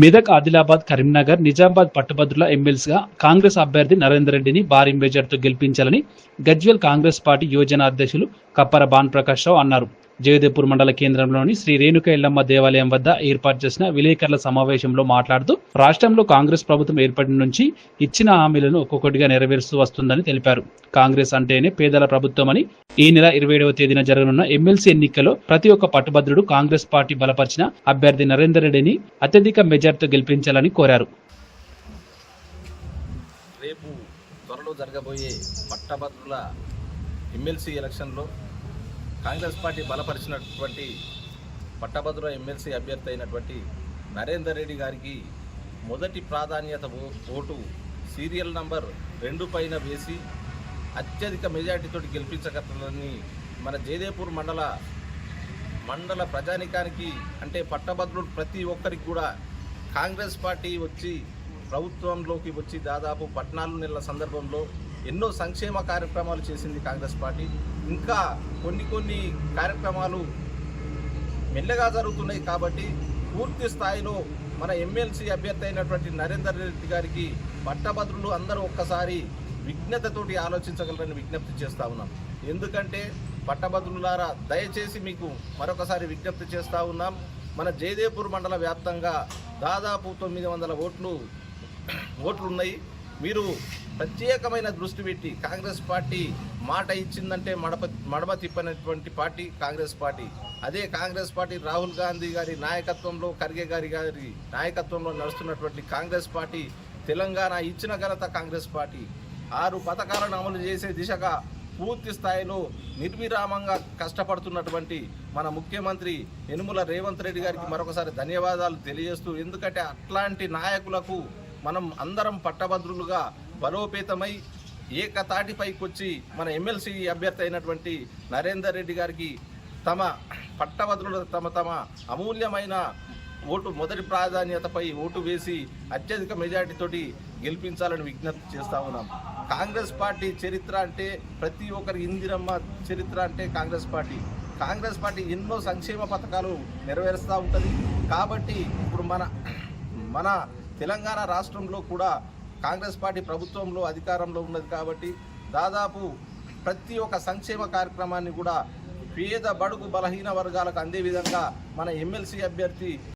మెదక్ ఆదిలాబాద్ కరీంనగర్ నిజామాబాద్ పట్టభద్రుల ఎమ్మెల్సీగా కాంగ్రెస్ అభ్యర్థి నరేందర్ రెడ్డిని భారీ మెజార్టీతో గెలిపించాలని గజ్వేల్ కాంగ్రెస్ పార్టీ యువజన అధ్యక్షులు కప్పర భాన్ ప్రకాష్ రావు అన్నారు. జయదేపూర్ మండల కేంద్రంలోని శ్రీ రేణుక ఎల్లమ్మ దేవాలయం వద్ద ఏర్పాటు చేసిన విలేకరుల సమావేశంలో మాట్లాడుతూ రాష్ట్రంలో కాంగ్రెస్ ప్రభుత్వం ఏర్పడిన నుంచి ఇచ్చిన హామీలను ఒక్కొక్కటిగా నెరవేరుస్తూ వస్తుందని తెలిపారు. కాంగ్రెస్ అంటేనే పేదల ప్రభుత్వమని ఈ నెల ఇరవై ఏడవ తేదీన జరగనున్న ఎమ్మెల్సీ ఎన్నికల్లో ప్రతి ఒక్క పట్టుభద్రుడు కాంగ్రెస్ పార్టీ బలపరిచిన అభ్యర్థి నరేందర్ రెడ్డిని అత్యధిక మెజార్టీతో గెలిపించాలని కోరారు. రేపు త్వరలో జరగబోయే పట్టభద్రుల ఎమ్మెల్సీ ఎలక్షన్లో కాంగ్రెస్ పార్టీ బలపరిచినటువంటి పట్టభద్రుల ఎమ్మెల్సీ అభ్యర్థి అయినటువంటి నరేందర్ రెడ్డి గారికి మొదటి ప్రాధాన్యత ఓటు సీరియల్ నంబర్ రెండు పైన వేసి అత్యధిక మెజార్టీతో గెలిపించగలని మన జయదేపూర్ మండల మండల ప్రజానికానికి అంటే పట్టభద్రులు ప్రతి ఒక్కరికి కూడా కాంగ్రెస్ పార్టీ వచ్చి ప్రభుత్వంలోకి వచ్చి దాదాపు పద్నాలుగు నెలల సందర్భంలో ఎన్నో సంక్షేమ కార్యక్రమాలు చేసింది కాంగ్రెస్ పార్టీ. ఇంకా కొన్ని కొన్ని కార్యక్రమాలు మెల్లగా జరుగుతున్నాయి కాబట్టి పూర్తి స్థాయిలో మన ఎమ్మెల్సీ అభ్యర్థి అయినటువంటి నరేందర్ రెడ్డి గారికి పట్టభద్రులు అందరూ ఒక్కసారి విజ్ఞతతోటి ఆలోచించగలరని విజ్ఞప్తి చేస్తా ఉన్నాం. ఎందుకంటే పట్టభద్రులారా దయచేసి మీకు మరొకసారి విజ్ఞప్తి చేస్తూ ఉన్నాం. మన జయదేపూర్ మండల వ్యాప్తంగా దాదాపు తొమ్మిది వందల ఓట్లు ఓట్లు ఉన్నాయి మీరు ప్రత్యేకమైన దృష్టి పెట్టి కాంగ్రెస్ పార్టీ మాట ఇచ్చిందంటే మడప మడమ తిప్పనటువంటి పార్టీ కాంగ్రెస్ పార్టీ. అదే కాంగ్రెస్ పార్టీ రాహుల్ గాంధీ గారి నాయకత్వంలో ఖర్గే గారి గారి నాయకత్వంలో నడుస్తున్నటువంటి కాంగ్రెస్ పార్టీ తెలంగాణ ఇచ్చిన ఘనత కాంగ్రెస్ పార్టీ. ఆరు పథకాలను అమలు చేసే దిశగా పూర్తి స్థాయిలో నిర్విరామంగా కష్టపడుతున్నటువంటి మన ముఖ్యమంత్రి యనుమల రేవంత్ రెడ్డి గారికి మరొకసారి ధన్యవాదాలు తెలియజేస్తూ ఎందుకంటే అట్లాంటి నాయకులకు మనం అందరం పట్టభద్రులుగా బలోపేతమై ఏకతాటిపైకి వచ్చి మన ఎమ్మెల్సీ అభ్యర్థి అయినటువంటి నరేందర్ రెడ్డి గారికి తమ పట్టభద్రులు తమ తమ అమూల్యమైన ఓటు మొదటి ప్రాధాన్యతపై ఓటు వేసి అత్యధిక మెజార్టీతోటి గెలిపించాలని విజ్ఞప్తి చేస్తా ఉన్నాం. కాంగ్రెస్ పార్టీ చరిత్ర అంటే ప్రతి ఒక్కరి ఇందిరమ్మ చరిత్ర అంటే కాంగ్రెస్ పార్టీ. కాంగ్రెస్ పార్టీ ఎన్నో సంక్షేమ పథకాలు నెరవేరుస్తూ ఉంటుంది. కాబట్టి ఇప్పుడు మన మన తెలంగాణ రాష్ట్రంలో కూడా కాంగ్రెస్ పార్టీ ప్రభుత్వంలో అధికారంలో ఉన్నది కాబట్టి దాదాపు ప్రతి ఒక్క సంక్షేమ కార్యక్రమాన్ని కూడా పేద బడుగు బలహీన వర్గాలకు అందే విధంగా మన ఎమ్మెల్సీ అభ్యర్థి